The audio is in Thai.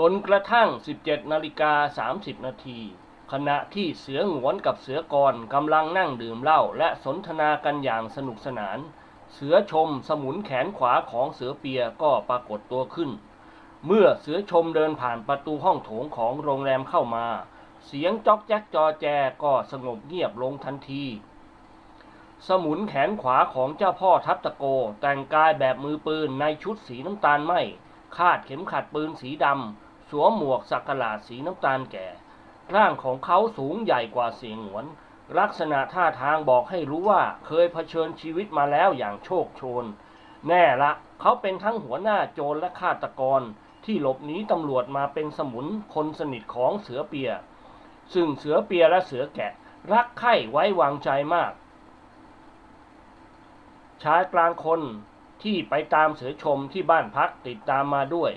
จนกระทั่ง 17นาฬิกา30 นาที ขณะที่เสือหงวนกับเสือกรกำลังนั่งดื่มเหล้าและสนทนากันอย่างสนุกสนาน เสือชมสมุนแขนขวาของเสือเปียก็ปรากฏตัวขึ้น เมื่อเสือชมเดินผ่านประตูห้องโถงของโรงแรมเข้ามา เสียงจอกแจ๊กจอแจก็สงบเงียบลงทันทีสมุนแขนขวาของเจ้าพ่อทัพตะโก แต่งกายแบบมือปืนในชุดสีน้ำตาลไหมคาดเข็มขัดปืนสีดำ สวมหมวกสักหลาดสีน้ำตาลแก่ ร่างของเขาสูงใหญ่กว่าเสียงหวน ลักษณะท่าทางบอกให้รู้ว่าเคยเผชิญชีวิตมาแล้วอย่างโชคโชน แน่ละ เขาเป็นทั้งหัวหน้าโจรและฆาตกร ที่หลบหนีตำรวจมาเป็นสมุนคนสนิทของเสือเปีย ซึ่งเสือเปียและเสือแกะ รักใคร่ไว้วางใจมากชายกลางคนที่ไปตามเสือชมที่บ้านพักติดตามมาด้วย